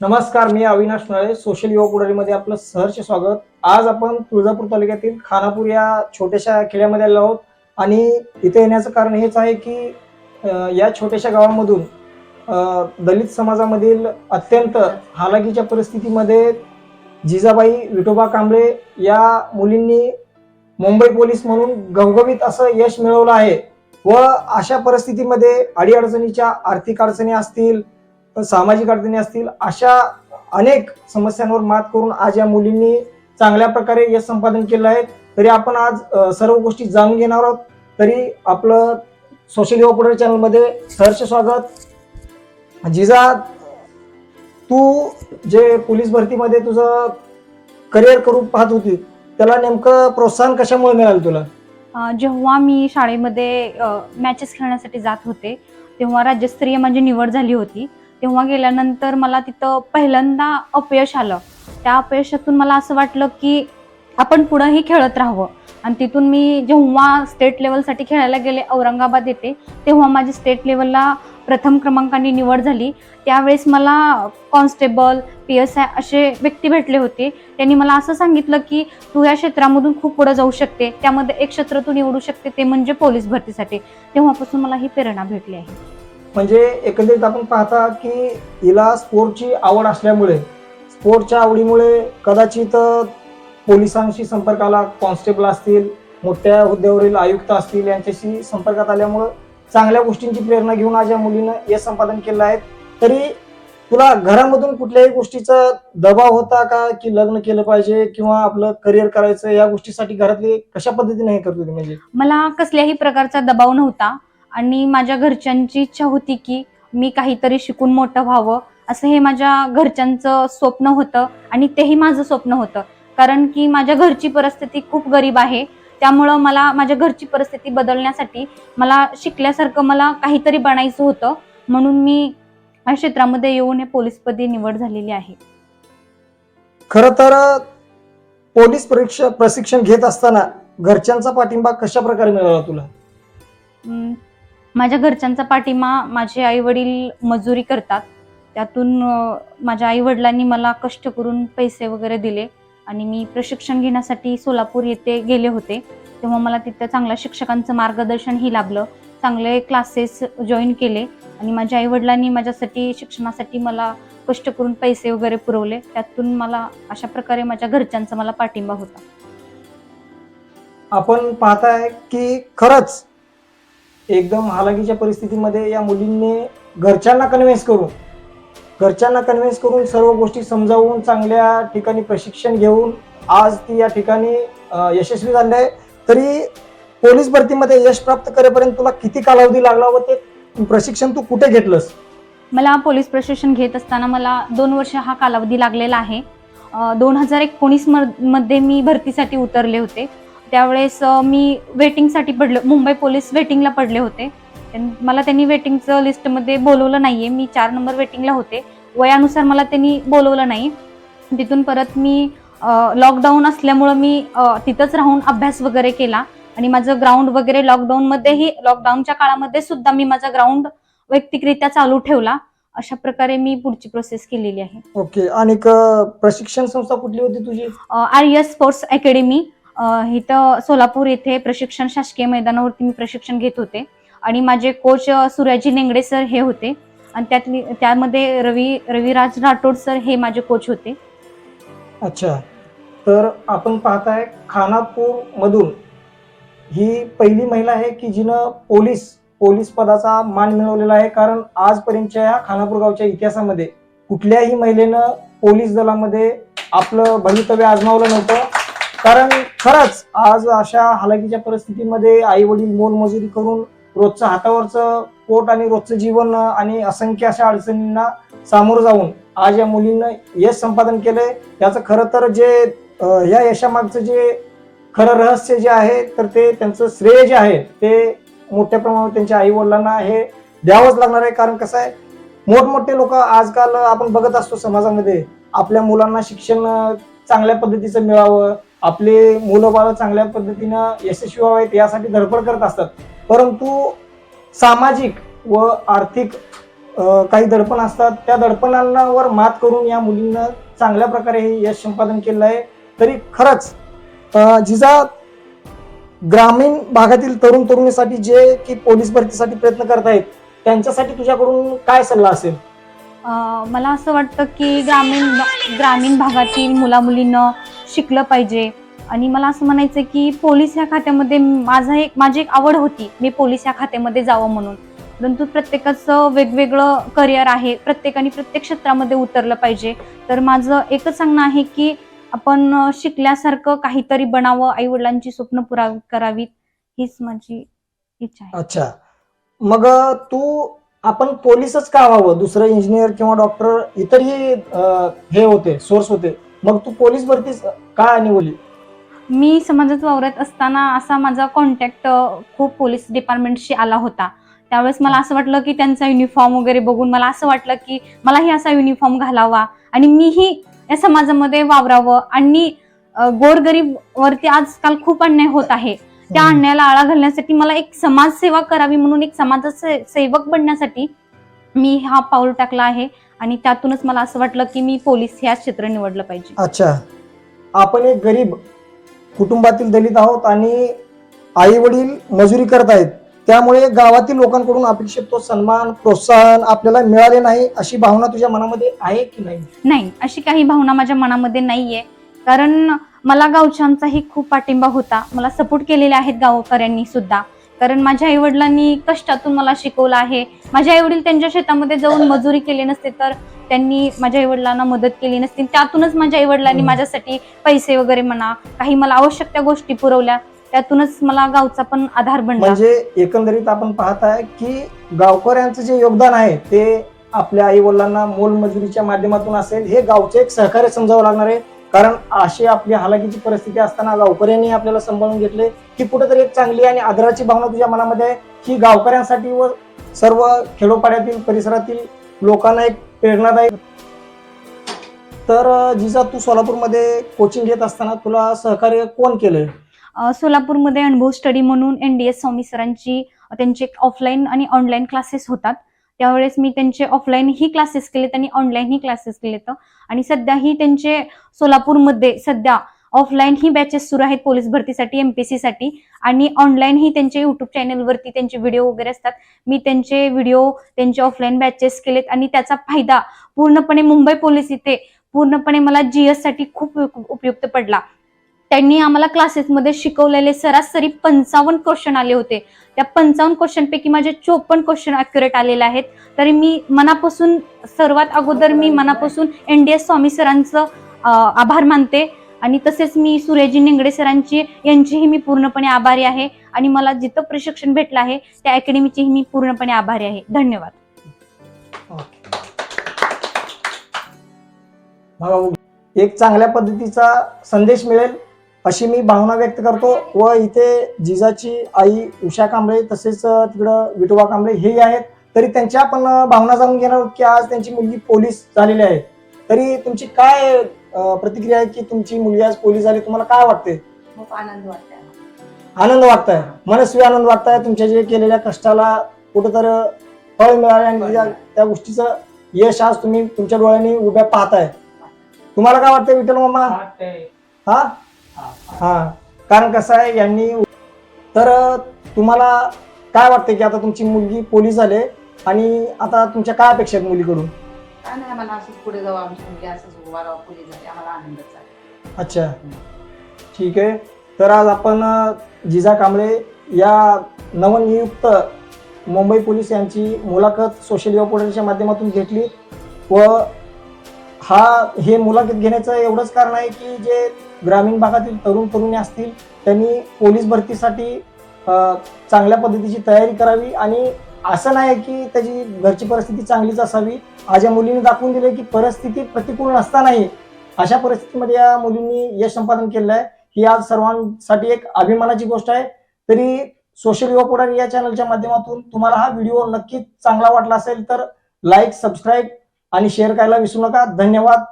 नमस्कार मी अविनाश नळे सोशल युवा पुढारीमध्ये आपलं सहर्ष स्वागत. आज आपण तुळजापूर तालुक्यातील खानापूर या छोट्याशा खेड्यामध्ये आलो आहोत. आणि इथे येण्याचं कारण हेच आहे की अं, या छोट्याशा गावामधून अं, दलित समाजामधील अत्यंत हालाकीच्या परिस्थितीमध्ये जिजाबाई विठोबा कांबळे या मुलींनी मुंबई पोलीस म्हणून घवघवीत असं यश मिळवलं आहे. व अशा परिस्थितीमध्ये अडीअडचणीच्या आर्थिक अडचणी असतील सामाजिक अडचणी असतील अशा अनेक समस्यांवर मात करून आज या मुलींनी चांगल्या प्रकारे यश संपादन केलं आहे. तरी आपण आज सर्व गोष्टी जाणून घेणार आहोत. तरी आपलं सोशल युवा चॅनलमध्ये सहर्ष स्वागत. जिजा तू जे पोलीस भरतीमध्ये तुझं करिअर करू पाहत होती त्याला नेमकं प्रोत्साहन कशामुळे मिळालं तुला? जेव्हा मी शाळेमध्ये मॅचेस खेळण्यासाठी जात होते तेव्हा राज्यस्तरीय माझी निवड झाली होती. तेव्हा गेल्यानंतर मला तिथं पहिल्यांदा अपयश आलं. त्या अपयशातून मला असं वाटलं की आपण पुढंही खेळत राहावं. आणि तिथून मी जेव्हा स्टेट लेवलसाठी खेळायला गेले औरंगाबाद येते तेव्हा माझी स्टेट लेवलला प्रथम क्रमांकाने निवड झाली. त्यावेळेस मला कॉन्स्टेबल पी एस आय असे व्यक्ती भेटले होते. त्यांनी मला असं सांगितलं की तू या क्षेत्रामधून खूप पुढे जाऊ शकते. त्यामध्ये एक क्षेत्र तू निवडू शकते ते म्हणजे पोलीस भरतीसाठी. तेव्हापासून मला ही प्रेरणा भेटली आहे. म्हणजे एकंदरीत आपण पाहता की हिला स्पोर्टची आवड असल्यामुळे स्पोर्टच्या आवडीमुळे कदाचित पोलिसांशी संपर्काला कॉन्स्टेबल असतील मोठ्या हुद्द्यावरील आयुक्त असतील यांच्याशी संपर्कात आल्यामुळं चांगल्या गोष्टींची प्रेरणा घेऊन आज या मुलीनं यश संपादन केलं आहे. तरी तुला घरामधून कुठल्याही गोष्टीचा दबाव होता का की लग्न केलं पाहिजे किंवा आपलं करिअर करायचं या गोष्टीसाठी घरातले कशा पद्धतीने हे करत होते म्हणजे? मला कसल्याही प्रकारचा दबाव नव्हता आणि माझ्या घरच्यांची इच्छा होती की मी काहीतरी शिकून मोठं व्हावं. असं हे माझ्या घरच्यांचं स्वप्न होतं आणि तेही माझं स्वप्न होतं. कारण की माझ्या घरची परिस्थिती खूप गरीब आहे. त्यामुळं मला माझ्या घरची परिस्थिती बदलण्यासाठी मला शिकल्यासारखं मला काहीतरी बनायचं होतं. म्हणून मी या क्षेत्रामध्ये येऊन हे पोलीसपदी निवड झालेली आहे. खर तर पोलीस परीक्षा प्रशिक्षण घेत असताना घरच्यांचा पाठिंबा कशा प्रकारे मिळाला तुला? माझ्या घरच्यांचा पाठिंबा माझे आई वडील मजुरी करतात. त्यातून माझ्या आई वडिलांनी मला कष्ट करून पैसे वगैरे दिले. आणि मी प्रशिक्षण घेण्यासाठी सोलापूर येथे गेले होते. तेव्हा मला तिथं चांगल्या शिक्षकांचं मार्गदर्शनही लाभलं. चांगले क्लासेस जॉईन केले आणि माझ्या आईवडिलांनी माझ्यासाठी शिक्षणासाठी मला कष्ट करून पैसे वगैरे पुरवले. त्यातून मला अशा प्रकारे माझ्या घरच्यांचा मला पाठिंबा होता. आपण पाहताय की खरंच एकदम हालाकीच्या परिस्थितीमध्ये या मुलींनी घरच्यांना कन्व्हिन्स करून घरच्यांना कन्व्हिन्स करून सर्व गोष्टी समजावून चांगल्या ठिकाणी प्रशिक्षण घेऊन आज ती या ठिकाणी यशस्वी झाली आहे. तरी पोलीस भरतीमध्ये यश प्राप्त करेपर्यंत तुला किती कालावधी लागला व ते प्रशिक्षण तू कुठे घेतलंस? मला पोलीस प्रशिक्षण घेत असताना मला दोन वर्ष हा कालावधी लागलेला आहे. दोन हजार एकोणीसमध्ये मी भरतीसाठी उतरले होते. त्यावेळेस मी वेटिंगसाठी पडले मुंबई पोलीस वेटिंगला पडले होते. मला त्यांनी वेटिंगचं लिस्टमध्ये बोलवलं नाहीये. मी चार नंबर वेटिंगला होते. वयानुसार मला त्यांनी बोलवलं नाही. तिथून परत मी लॉकडाऊन असल्यामुळं मी तिथंच राहून अभ्यास वगैरे केला. आणि माझं ग्राउंड वगैरे लॉकडाऊनमध्येही लॉकडाऊनच्या काळामध्ये सुद्धा मी माझा ग्राउंड वैयक्तिकरित्या चालू ठेवला. अशा प्रकारे मी पुढची प्रोसेस केलेली आहे. ओके. आणि प्रशिक्षण संस्था कुठली होती तुझी? R S sports academy. इथं सोलापूर येथे प्रशिक्षण शासकीय मैदानावरती मी प्रशिक्षण घेत होते. आणि माझे कोच सूर्याजी नेंगडे सर हे होते. आणि त्यातली त्यामध्ये रवी रविराज राठोड सर हे माझे कोच होते. अच्छा. तर आपण पाहताय खानापूर मधून ही पहिली महिला आहे की जिनं पोलीस पोलीस पदाचा मान मिळवलेला आहे. कारण आजपर्यंतच्या या खानापूर गावच्या इतिहासामध्ये कुठल्याही महिलेनं पोलीस दलामध्ये आपलं भवितव्य आजमावलं नव्हतं. कारण खरंच आज अशा हालाकीच्या परिस्थितीमध्ये आई वडील मोलमजुरी करून रोजचं हातावरचं पोट आणि रोजचं जीवन आणि असंख्य अशा अडचणींना सामोरं जाऊन आज या मुलींना यश संपादन केलंय. याचं खरं तर जे या यशामागचं जे खरं रहस्य जे आहे तर ते त्यांचं श्रेय जे आहे ते मोठ्या प्रमाणावर त्यांच्या आई वडिलांना हे द्यावंच लागणार आहे. कारण कसं आहे मोठमोठे लोक आजकाल आपण बघत असतो समाजामध्ये आपल्या मुलांना शिक्षण चांगल्या पद्धतीचं मिळावं आपले मुलं बाळ चांगल्या पद्धतीनं यशस्वी व्हावेत यासाठी धडपड करत असतात. परंतु सामाजिक व आर्थिक काही दडपण असतात. त्या दडपणांवर मात करून या मुलींना चांगल्या प्रकारे हे यश संपादन केलं आहे. तरी खरंच जिजा ग्रामीण भागातील तरुण तरुणीसाठी जे की पोलीस भरतीसाठी प्रयत्न करत आहेत त्यांच्यासाठी तुझ्याकडून काय सल्ला असेल? मला असं वाटतं की ग्रामीण ग्रामीण भागातील मुलामुलींना शिकलं पाहिजे. आणि मला असं म्हणायचं की पोलीस ह्या खात्यामध्ये माझा एक माझी एक आवड होती मी पोलीस ह्या खात्यामध्ये जावं म्हणून. परंतु प्रत्येकाचं वेगवेगळं करिअर आहे प्रत्येकाने प्रत्येक क्षेत्रामध्ये उतरलं पाहिजे. तर माझं एकच सांगणं आहे की आपण शिकल्यासारखं काहीतरी बनावं आई वडिलांची स्वप्न पुरा करावीत हीच माझी इच्छा आहे. अच्छा. मग तू आपण पोलीसच का व्हावं दुसरं इंजिनियर किंवा डॉक्टर इतरही हे होते सोर्स होते. मग तू पोलीस भरतीस का निवडली मी समाजात वावरत असताना असा माझा कॉन्टॅक्ट खूप पोलीस डिपार्टमेंटशी आला होता. त्यावेळेस मला असं वाटलं की त्यांचा युनिफॉर्म वगैरे बघून मला असं वाटलं की मलाही असा युनिफॉर्म घालावा आणि मीही या समाजामध्ये वावरावं. आणि गोरगरीब वरती आजकाल खूप अन्याय होत आहे. त्या अन्यायाला आळा घालण्यासाठी मला एक समाजसेवा करावी म्हणून एक समाजाचे सेवक बनण्यासाठी मी हा पाऊल टाकला आहे आणि त्यातूनच मला असं वाटलं की मी पोलीस ह्या क्षेत्र निवडलं पाहिजे. अच्छा. आपण एक गरीब कुटुंबातील दलित आहोत आणि आई वडील मजुरी करत आहेत त्यामुळे गावातील लोकांकडून अपेक्षित तो सन्मान प्रोत्साहन आपल्याला मिळाले नाही अशी भावना तुझ्या मनामध्ये आहे की नाही? नाही अशी काही भावना माझ्या मनामध्ये नाहीये. कारण मला गावच्यांचाही खूप पाठिंबा होता. मला सपोर्ट केलेले आहेत गावकऱ्यांनी सुद्धा. कारण माझ्या आई वडिलांनी कष्टातून मला शिकवलं आहे. माझे आई वडील त्यांच्या शेतामध्ये जाऊन मजुरी केली नसते तर त्यांनी माझ्या आई वडिलांना मदत केली नसती त्यातूनच माझ्या आई वडिलांनी हम्म. माझ्यासाठी पैसे वगैरे म्हणा काही मला आवश्यक त्या गोष्टी पुरवल्या त्यातूनच मला गावचा पण आधार बनला. म्हणजे एकंदरीत आपण पाहताय की गावकऱ्यांचं जे योगदान आहे ते आपल्या आई वडिलांना मोलमजुरीच्या माध्यमातून असेल हे गावचे एक सहकार्य समजावं लागणार आहे. कारण अशी आपली हालाकीची परिस्थिती असताना गावकऱ्यांनी आपल्याला सांभाळून घेतले ही कुठेतरी एक चांगली आणि आदराची भावना तुझ्या मनामध्ये आहे. ही गावकऱ्यांसाठी व सर्व खेडोपाड्यातील परिसरातील लोकांना एक प्रेरणादायक तर जिजा तू सोलापूरमध्ये कोचिंग घेत असताना तुला सहकार्य कोण केलंय? सोलापूरमध्ये अनुभव स्टडी म्हणून एन डी एस स्वामी सरांची त्यांचे ऑफलाईन आणि ऑनलाईन क्लासेस होतात. त्यावेळेस मी त्यांचे ऑफलाईन ही क्लासेस केलेत आणि ऑनलाईन ही क्लासेस केलेत. आणि सध्याही त्यांचे सोलापूरमध्ये सध्या ऑफलाईन ही बॅचेस सुरू आहेत पोलीस भरतीसाठी एमपीसी साठी. आणि ऑनलाईन ही त्यांचे युट्यूब चॅनलवरती त्यांचे व्हिडिओ वगैरे असतात. मी त्यांचे व्हिडिओ त्यांचे ऑफलाईन बॅचेस केलेत आणि त्याचा फायदा पूर्णपणे मुंबई पोलीस इथे पूर्णपणे मला जीएससाठी खूप उपयुक्त पडला. त्यांनी आम्हाला क्लासेसमध्ये शिकवलेले सरासरी पंचावन्न क्वेश्चन आले होते. त्या पंचावन्न क्वेश्चनपैकी माझे चोपन्न क्वेश्चन अॅक्युरेट आलेले आहेत. तरी मी मनापासून सर्वात अगोदर मी मनापासून एन डी एस स्वामी सरांचं आभार मानते. आणि तसेच मी सुरेजी निंगडे सरांची यांचीही मी पूर्णपणे आभारी आहे. आणि मला जिथं प्रशिक्षण भेटलं आहे त्या अकॅडमीचीही मी पूर्णपणे आभारी आहे. धन्यवाद. भाऊ, एक चांगल्या पद्धतीचा संदेश मिळेल अशी मी भावना व्यक्त करतो. व इथे जिजाची आई उषा कांबळे तसेच तिकडं विठोबा कांबळे हेही आहेत. तरी त्यांच्या आपण भावना जाणून घेणार की आज त्यांची मुलगी पोलीस झालेली आहे. तरी तुमची काय अं, प्रतिक्रिया आहे की तुमची मुलगी आज पोलीस झाली तुम्हाला काय वाटते खूप आनंद वाटतोय आनंद वाटताय? मनस्वी आनंद वाटताय तुमच्या जे केलेल्या कष्टाला कुठंतर फळ मिळाले आणि त्या- त्या गोष्टीचं यश आज तुम्ही तुमच्या डोळ्यांनी उभ्या पाहताय. तुम्हाला काय वाटतंय विठ्ठल मामा? हा? हा. कारण कसं आहे यांनी तर तुम्हाला काय वाटतंय की आता तुमची मुलगी पोलीस झाले आणि आता तुमच्या काय अपेक्षा आहेत मुलीकडून? काय नाही आम्हाला असंच पुढे जाऊ आमची मुलगी असंच उभा राहा पुढे झाली आम्हाला आनंदच आहे. अच्छा. ठीक आहे. तर आज आपण अ, जिजा कांबळे या नवनियुक्त मुंबई पोलीस यांची मुलाखत सोशल युवा पोर्टलच्या माध्यमातून घेतली व हा हे मुलाखत घेण्याचं एवढंच कारण आहे की जे ग्रामीण भागातील तरुण तरुणी असतील त्यांनी पोलीस भरतीसाठी अ, चांगल्या पद्धतीची तयारी करावी आणि असं नाही की त्याची घरची परिस्थिती चांगलीच असावी. आज या मुलीने दाखवून दिले की परिस्थिती प्रतिकूल नसतानाही अशा परिस्थितीमध्ये या मुलींनी यश संपादन केलेलं आहे ही आज सर्वांसाठी एक अभिमानाची गोष्ट आहे. तरी सोशल युवा पुढारी या चॅनलच्या माध्यमातून तुम्हाला हा व्हिडिओ नक्कीच चांगला वाटला असेल तर लाईक सबस्क्राईब आणि शेअर करायला विसरू नका. धन्यवाद.